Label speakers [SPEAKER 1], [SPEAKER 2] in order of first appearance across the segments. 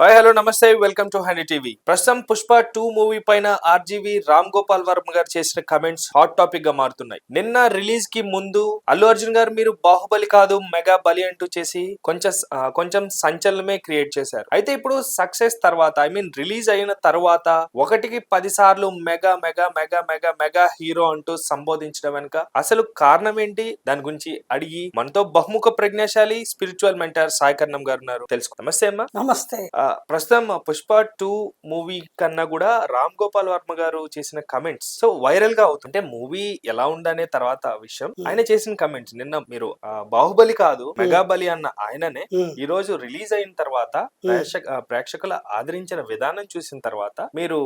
[SPEAKER 1] Hi hello నమస్తే welcome to hundred TV. ప్రస్తుతం Pushpa two movie పైన ఆర్జీవి రామ్ గోపాల్ వర్మ గారు చేసిన కమెంట్స్ హాట్ టాపిక్గా మారుతున్నాయి. నిన్న రిలీజ్కి ముందు అల్లు అర్జున్ గారు మీరు బాహుబలి కాదు మెగా బలి అంటూ చేసి కొంచెం కొంచెం సంచలనమే క్రియేట్ చేశారు. అయితే ఇప్పుడు సక్సెస్ తర్వాత ఐ మీన్ రిలీజ్ అయిన తర్వాత ఒకటికి పది సార్లు mega mega mega mega mega hero అంటూ సంబోధించడం వెనుక అసలు కారణం ఏంటి? దాని గురించి అడిగి మనతో బహుముఖ ప్రజ్ఞాశాలి స్పిరిచువల్ మెంటర్ సాయి కర్ణం గారు ఉన్నారు. తెలుసుకో నమస్తే అమ్మా.
[SPEAKER 2] నమస్తే.
[SPEAKER 1] ప్రస్తుతం పుష్ప టూ మూవీ కన్నా కూడా రామ్ గోపాల్ వర్మ గారు చేసిన కమెంట్స్ సో వైరల్గా అవుతుంటే మూవీ ఎలా ఉందనే తర్వాత విషయం. ఆయన చేసిన కమెంట్స్ నిన్న మీరు బాహుబలి కాదు మెగాబలి అన్న ఆయననే
[SPEAKER 2] ఉమ్,
[SPEAKER 1] ఈ రోజు రిలీజ్ అయిన తర్వాత ప్రేక్షకుల ఆదరించిన విధానం చూసిన తర్వాత మీరు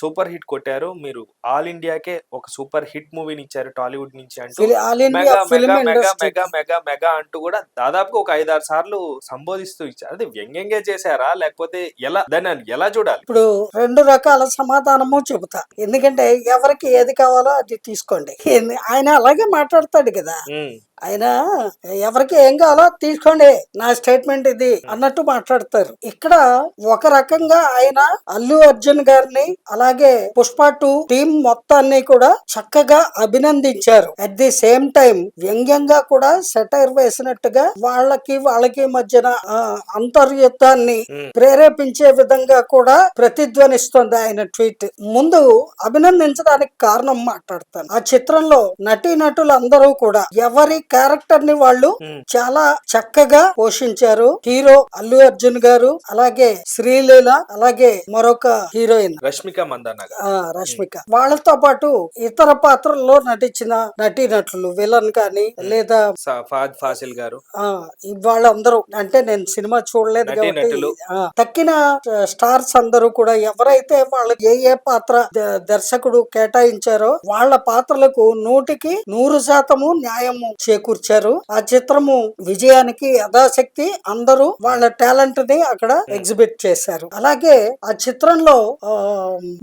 [SPEAKER 1] సూపర్ హిట్ కొట్టారు. మీరు ఆల్ ఇండియాకే ఒక సూపర్ హిట్ మూవీని ఇచ్చారు టాలీవుడ్ నుంచి అంటూ. Mega mega mega mega mega mega అంటూ కూడా దాదాపుగా ఒక ఐదారు సార్లు సంబోధిస్తూ ఇచ్చారు. అది వ్యంగ్యంగా చేశారా? లేకపోతే ఎలా దాన్ని ఎలా చూడాలి?
[SPEAKER 2] ఇప్పుడు రెండు రకాల సమాధానము చెబుతా. ఎందుకంటే ఎవరికి ఏది కావాలో అది తీసుకోండి. ఆయన అలాగే మాట్లాడతాడు కదా. ఆయన ఎవరికి ఏం కావాలో తీసుకోండి. నా స్టేట్మెంట్ ఇది అన్నట్టు మాట్లాడతారు. ఇక్కడ ఒక రకంగా ఆయన అల్లు అర్జున్ గారిని అలాగే పుష్ప టూ టీం మొత్తాన్ని కూడా చక్కగా అభినందించారు. అట్ ది సేమ్ టైం వ్యంగ్యంగా కూడా సెటైర్ వేసినట్టుగా వాళ్ళకి వాళ్ళకి మధ్యన అంతర్యుద్ధాన్ని ప్రేరేపించే విధంగా కూడా ప్రతిధ్వనిస్తుంది ఆయన ట్వీట్. ముందు అభినందించడానికి కారణం మాట్లాడతాను. ఆ చిత్రంలో నటీ నటులు అందరూ కూడా ఎవరి క్యారెక్టర్ని వాళ్ళు
[SPEAKER 1] ఉమ్,
[SPEAKER 2] చాలా చక్కగా పోషించారు. హీరో అల్లు అర్జున్ గారు అలాగే శ్రీలీల అలాగే మరొక హీరోయిన్.
[SPEAKER 1] రష్మిక మందాన
[SPEAKER 2] రష్మిక. వాళ్ళతో పాటు ఇతర పాత్రల్లో నటించిన నటీనటులు విలన్ కానీ లేదా
[SPEAKER 1] స- ఫహద్ ఫాసిల్ గారు.
[SPEAKER 2] వాళ్ళందరూ అంటే నేను సినిమా చూడలేదు కాబట్టి తక్కిన స్టార్స్ అందరూ కూడా ఎవరైతే వాళ్ళకి ఏ ఏ పాత్ర దర్శకుడు కేటాయించారో వాళ్ళ పాత్రలకు నూటికి నూరు శాతము న్యాయము చేకూర్చారు. ఆ చిత్రము విజయానికి యథాశక్తి అందరూ వాళ్ళ టాలెంట్ని అక్కడ ఎగ్జిబిట్ చేశారు. అలాగే ఆ చిత్రంలో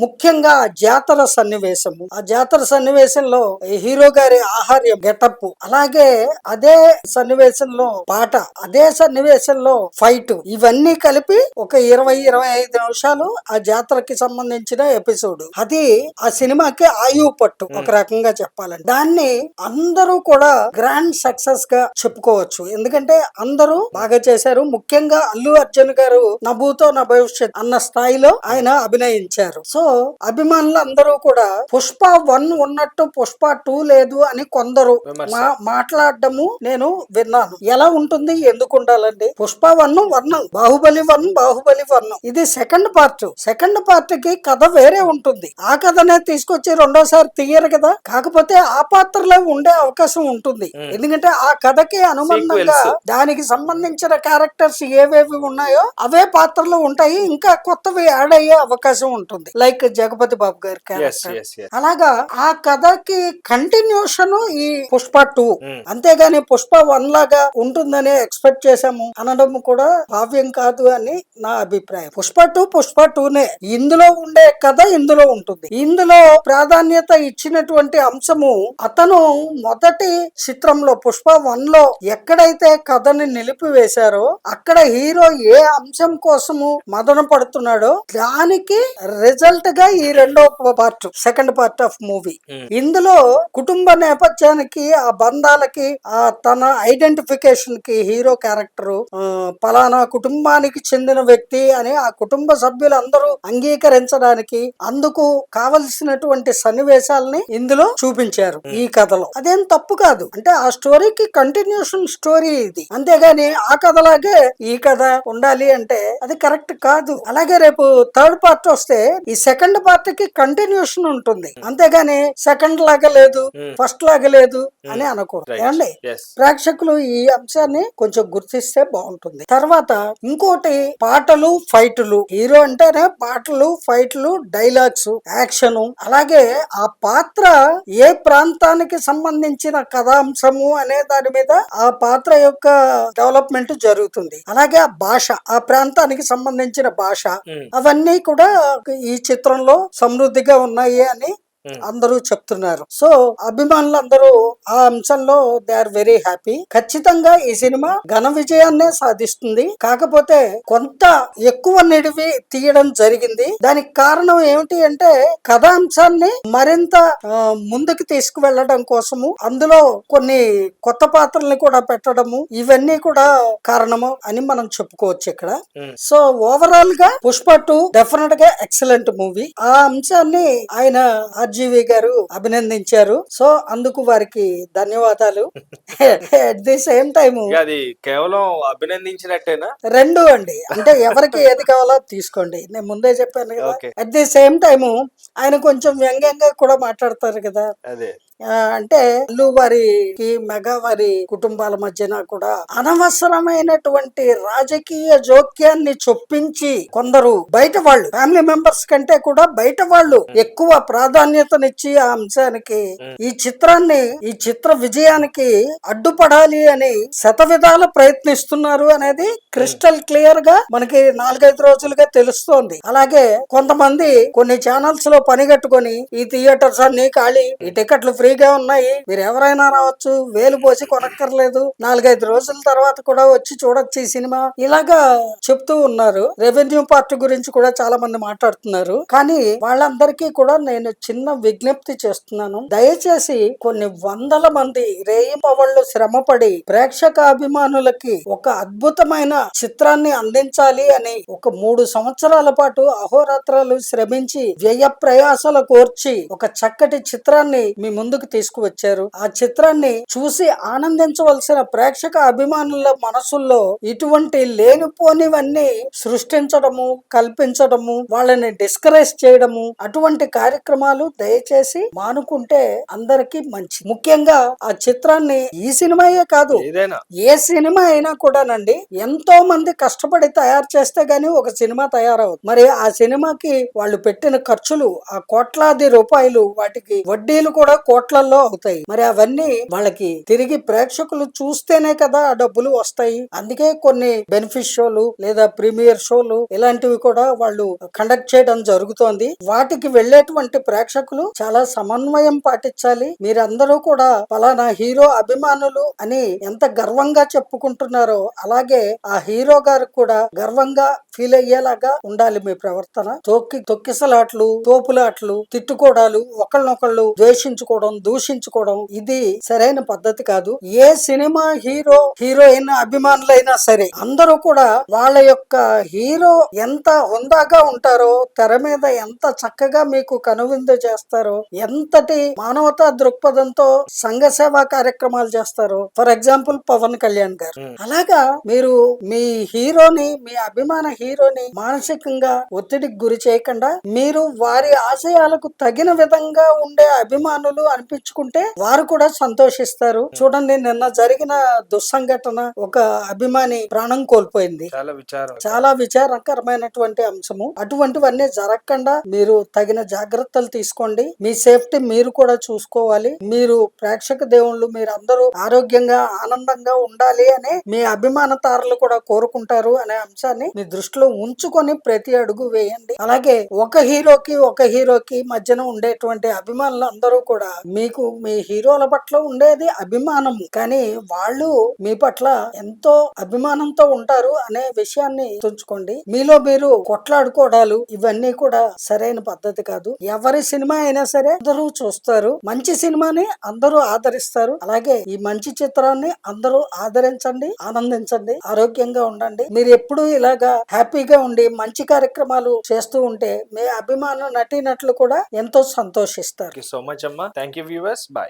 [SPEAKER 2] ముఖ్యంగా జాతర సన్నివేశము. ఆ జాతర సన్నివేశంలో హీరో గారి ఆహార్యం గెటప్ అలాగే అదే సన్నివేశంలో పాట అదే సన్నివేశంలో ఫైట్ ఇవన్నీ కలిపి ఒక ఇరవై ఇరవై ఐదు నిమిషాలు ఆ జాతరకి సంబంధించిన ఎపిసోడ్. అది ఆ సినిమాకి ఆయువు పట్టు ఒక రకంగా చెప్పాలంటే. దాన్ని అందరూ కూడా గ్రాండ్ సక్సెస్గా చెప్పుకోవచ్చు. ఎందుకంటే అందరూ బాగా చేశారు. ముఖ్యంగా అల్లు అర్జున్ గారు నభూతో నా భవిష్యత్ అన్న స్థాయిలో ఆయన అభినయించారు. సో అభిమానులు అందరూ కూడా పుష్ప వన్ ఉన్నట్టు పుష్ప టూ లేదు అని కొందరు
[SPEAKER 1] విమర్శ.
[SPEAKER 2] మా మాట్లాడడము నేను విన్నాను. ఎలా ఉంటుంది? ఎందుకు ఉండాలండి? Pushpa one one Baahubali one Baahubali one. ఇది సెకండ్ పార్ట్. సెకండ్ పార్ట్కి కథ వేరే ఉంటుంది. ఆ కథనే తీసుకొచ్చి రెండోసారి తీయరు కదా. కాకపోతే ఆ పాత్రలో ఉండే అవకాశం ఉంటుంది. ఎందుకంటే ఆ కథకి అనుబంధంగా. దానికి సంబంధించిన క్యారెక్టర్స్ ఏవేవి ఉన్నాయో అవే పాత్రలు ఉంటాయి. ఇంకా కొత్తవి యాడ్ అయ్యే అవకాశం ఉంటుంది. లైక్ జగపతి బాబు గారి క్యారెక్టర్ అలాగా ఆ కథకి కంటిన్యూషన్ ఈ పుష్ప టూ
[SPEAKER 1] ఉమ్,
[SPEAKER 2] అంతేగాని పుష్ప వన్ లాగా ఉంటుందని ఎక్స్పెక్ట్ చేశాము అనడం కూడా భావ్యం కాదు అని నా అభిప్రాయం. పుష్ప టూ పుష్ప టూనే ఇందులో ఉండే కథ ఇందులో ఉంటుంది. ఇందులో ప్రాధాన్యత ఇచ్చినటువంటి అంశము అతను మొదటి చిత్రంలో పుష్ప వన్లో ఎక్కడైతే కథని నిలిపివేశారో అక్కడ హీరో ఏ అంశం కోసము మదన పడుతున్నాడో దానికి రిజల్ట్గా ఈ రెండో part second part of movie. ఇందులో కుటుంబ నేపథ్యానికి ఆ బంధాలకి ఆ తన ఐడెంటిఫికేషన్కి హీరో క్యారెక్టర్ పలానా కుటుంబానికి చెందిన వ్యక్తి అని ఆ కుటుంబ సభ్యులందరూ అంగీకరించడానికి అందుకు కావలసినటువంటి సన్నివేశాలని ఇందులో చూపించారు ఈ కథలో. అదేం తప్పు కాదు. అంటే ఆ స్టోరీకి కంటిన్యూషన్ స్టోరీ ఇది. అంతేగాని ఆ కథలాగే ఈ కథ ఉండాలి అంటే అది కరెక్ట్ కాదు. అలాగే రేపు థర్డ్ పార్ట్ వస్తే ఈ సెకండ్ పార్ట్కి కంటిన్యూషన్ ఉంటుంది. అంతేగాని సెకండ్ లాగా లేదు
[SPEAKER 1] Hmm.
[SPEAKER 2] ఫస్ట్ లాగా లేదు అని అనకూడదు. ఏమండి? ప్రేక్షకులు ఈ అంశాన్ని కొంచెం గుర్తిస్తే బాగుంటుంది. తర్వాత ఇంకోటి పాటలు ఫైట్లు హీరో అంటేనే పాటలు ఫైట్లు డైలాగ్స్ యాక్షన్ అలాగే ఆ పాత్ర ఏ ప్రాంతానికి సంబంధించిన కథాంశము అనే దాని మీద ఆ పాత్ర యొక్క డెవలప్మెంట్ జరుగుతుంది అలాగే ఆ భాష ఆ ప్రాంతానికి సంబంధించిన భాష అవన్నీ కూడా ఈ చిత్రంలో సమృద్ధిగా ఉన్నాయి అని. అందరూ చెప్తున్నారు. సో అభిమానులు అందరూ ఆ అంశంలో దే ఆర్ వెరీ హ్యాపీ. ఖచ్చితంగా ఈ సినిమా ఘన విజయాన్నే సాధిస్తుంది. కాకపోతే కొంత ఎక్కువ నిడివి తీయడం జరిగింది. దానికి కారణం ఏమిటి అంటే కథాంశాన్ని మరింత ముందుకు తీసుకువెళ్ళడం కోసము అందులో కొన్ని కొత్త పాత్రల్ని కూడా పెట్టడము ఇవన్నీ కూడా కారణము అని మనం చెప్పుకోవచ్చు ఇక్కడ.
[SPEAKER 1] ఉమ్.
[SPEAKER 2] సో ఓవరాల్గా పుష్ప టూ డెఫినెట్గా ఎక్సలెంట్ మూవీ. ఆ అంశాన్ని ఆయన ఆర్జీవి గారు అభినందించారు. సో అందుకు వారికి ధన్యవాదాలు. అట్ ది సేమ్ టైం
[SPEAKER 1] అది కేవలం అభినందించినట్టేనా?
[SPEAKER 2] రెండు అండి. అంటే ఎవరికి ఏది కావాలో తీసుకోండి. నేను ముందే చెప్పాను కదా. అట్ ది సేమ్ టైం ఆయన కొంచెం వ్యంగ్యంగా కూడా మాట్లాడతారు కదా.
[SPEAKER 1] అదే.
[SPEAKER 2] అంటే అల్లు వారికి మెగా వారి కుటుంబాల మధ్యన కూడా అనవసరమైనటువంటి రాజకీయ జోక్యాన్ని చొప్పించి కొందరు బయట వాళ్ళు ఫ్యామిలీ మెంబర్స్ కంటే కూడా బయట వాళ్ళు ఎక్కువ ప్రాధాన్యతనిచ్చి ఆ అంశానికి ఈ చిత్రాన్ని ఈ చిత్ర విజయానికి అడ్డుపడాలి అని శతవిధాల ప్రయత్నిస్తున్నారు అనేది క్రిస్టల్ క్లియర్గా మనకి నాలుగైదు రోజులుగా తెలుస్తోంది. అలాగే కొంతమంది కొన్ని ఛానల్స్లో పని కట్టుకొని ఈ థియేటర్స్ అన్ని ఖాళీ ఈ టికెట్లు ఫ్రీగా ఉన్నాయి. మీరు ఎవరైనా రావచ్చు. వేలు పోసి కొనక్కర్లేదు. నాలుగైదు రోజుల తర్వాత కూడా వచ్చి చూడొచ్చు ఈ సినిమా. ఇలాగా చెప్తూ ఉన్నారు. రెవెన్యూ పార్ట్ గురించి కూడా చాలా మంది మాట్లాడుతున్నారు. కానీ వాళ్ళందరికీ కూడా నేను చిన్న విజ్ఞప్తి చేస్తున్నాను. దయచేసి కొన్ని వందల మంది రేయింపవళ్ళు శ్రమపడి ప్రేక్షక అభిమానులకి ఒక అద్భుతమైన చిత్రాన్ని అందించాలి అని ఒక మూడు సంవత్సరాల పాటు అహోరాత్రాలు శ్రమించి వ్యయ ప్రయాసాలు కోర్చి ఒక చక్కటి చిత్రాన్ని మీ ముందు ముందుకు తీసుకువచ్చారు. ఆ చిత్రాన్ని చూసి ఆనందించవలసిన ప్రేక్షక అభిమానుల మనసుల్లో ఇటువంటి లేనిపోనివన్నీ సృష్టించడము కల్పించడము వాళ్ళని డిస్కరేజ్ చేయడము అటువంటి కార్యక్రమాలు దయచేసి మానుకుంటే అందరికీ మంచి. ముఖ్యంగా ఆ చిత్రాన్ని ఈ సినిమాయే కాదు ఏ సినిమా అయినా కూడానండి ఎంతో మంది కష్టపడి తయారు చేస్తే గానీ ఒక సినిమా తయారవుతుంది మరి ఆ సినిమాకి వాళ్ళు పెట్టిన ఖర్చులు ఆ కోట్లాది రూపాయలు వాటికి వడ్డీలు కూడా కోట్లల్లో అవుతాయి. మరి అవన్నీ వాళ్ళకి తిరిగి ప్రేక్షకులు చూస్తేనే కదా ఆ డబ్బులు వస్తాయి. అందుకే కొన్ని బెనిఫిట్ షోలు లేదా ప్రీమియర్ షోలు ఇలాంటివి కూడా వాళ్ళు కండక్ట్ చేయడం జరుగుతోంది. వాటికి వెళ్ళేటువంటి ప్రేక్షకులు చాలా సమన్వయం పాటించాలి. మీరందరూ కూడా ఫలానా హీరో అభిమానులు అని ఎంత గర్వంగా చెప్పుకుంటున్నారో అలాగే ఆ హీరో గారు కూడా గర్వంగా ఫీల్ అయ్యేలాగా ఉండాలి మీ ప్రవర్తన. తొక్కి తొక్కిసలాట్లు తోపులాట్లు తిట్టుకోవడాలు ఒకళ్ళనొకళ్ళు ద్వేషించుకోవడం దూషించుకోవడం ఇది సరైన పద్ధతి కాదు ఏ సినిమా హీరో హీరోయిన్ అభిమానులైనా సరే అందరూ కూడా వాళ్ళ యొక్క హీరో ఎంత హుందాగా ఉంటారో తెర మీద ఎంత చక్కగా మీకు కనువిందు చేస్తారో ఎంతటి మానవతా దృక్పథంతో సంఘ సేవా కార్యక్రమాలు చేస్తారో ఫర్ ఎగ్జాంపుల్ పవన్ కళ్యాణ్ గారు. అలాగా మీరు మీ హీరోని మీ అభిమాన హీరోని మానసికంగా ఒత్తిడికి గురి చేయకుండా మీరు వారి ఆశయాలకు తగిన విధంగా ఉండే అభిమానులు అనిపించుకుంటే వారు కూడా సంతోషిస్తారు. చూడండి నిన్న జరిగిన దుస్సంఘటన ఒక అభిమాని ప్రాణం కోల్పోయింది.
[SPEAKER 1] చాలా విచారం.
[SPEAKER 2] చాలా విచారకరమైనటువంటి అంశము. అటువంటివన్నీ జరగకుండా మీరు తగిన జాగ్రత్తలు తీసుకోండి. మీ సేఫ్టీ మీరు కూడా చూసుకోవాలి. మీరు ప్రేక్షక దేవుళ్ళు మీరు అందరూ ఆరోగ్యంగా ఆనందంగా ఉండాలి అని మీ అభిమానతారులు కూడా కోరుకుంటారు అనే అంశాన్ని మీ దృష్టిలో ఉంచుకొని ప్రతి అడుగు వేయండి. అలాగే ఒక హీరోకి ఒక హీరోకి మధ్యన ఉండేటువంటి అభిమానులు అందరూ కూడా మీకు మీ హీరోల పట్ల ఉండేది అభిమానము. కానీ వాళ్ళు మీ పట్ల ఎంతో అభిమానంతో ఉంటారు అనే విషయాన్ని తుంచుకోండి మీలో మీరు కొట్లాడుకోవడాలు ఇవన్నీ కూడా సరైన పద్ధతి కాదు. ఎవరి సినిమా అయినా సరే అందరూ చూస్తారు. మంచి సినిమాని అందరూ ఆదరిస్తారు. అలాగే ఈ మంచి చిత్రాన్ని అందరూ ఆదరించండి ఆనందించండి ఆరోగ్యంగా ఉండండి. మీరు ఎప్పుడు ఇలాగా హ్యాపీగా ఉండి మంచి కార్యక్రమాలు చేస్తూ ఉంటే మీ అభిమాన నటీనట్లు కూడా ఎంతో సంతోషిస్తారు.
[SPEAKER 1] సో మచ్ అమ్మా. Thank you viewers. Bye.